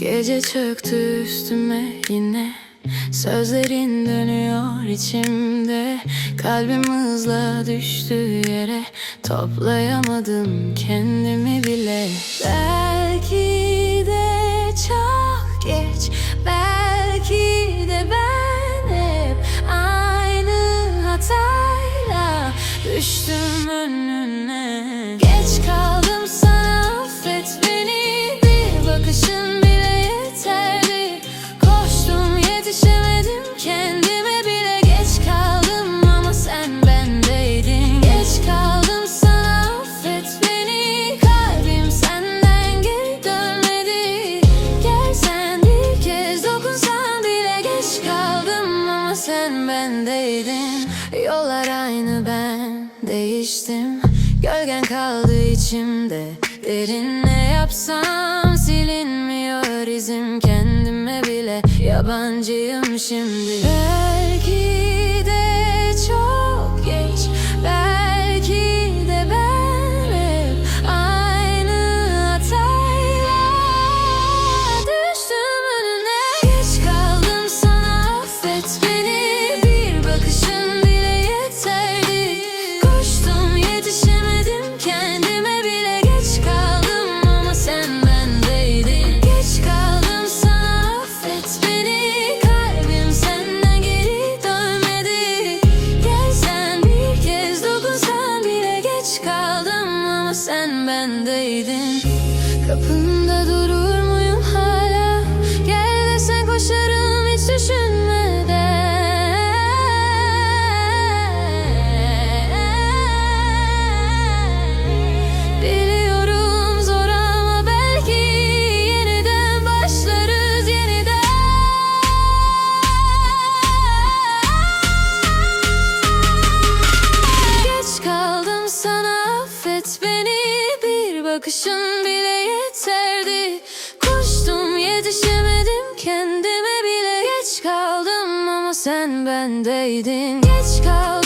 Gece çöktü üstüme yine. Sözlerin dönüyor içimde. Kalbim hızla düştü yere. Toplayamadım kendimi bile. Belki de çok geç. Belki de ben hep aynı hatayla Düştüm önüne. Geç kaldım sana affet beni. Bir bakışın Yollar aynı ben değiştim. Gölgen kaldı içimde. Derin ne yapsam silinmiyor izim Kendime bile. Yabancıyım şimdi. Belki de çok geç Belki de ben hep aynı hatayla Düştüm önüne. Geç kaldım sana affet beni. Bir bakışın Koştum yetişemedim kendime bile Geç kaldım ama sen bendeydin. Geç kaldım sana affet beni. Kalbim senden geri dönmedi. Gelsen bir kez dokunsan bile Geç kaldım ama sen bendeydin. Kapında durur bakışın bile yeterdi. Koştum yetişemedim kendime bile Geç kaldım. Ama sen bendeydin. Geç kaldım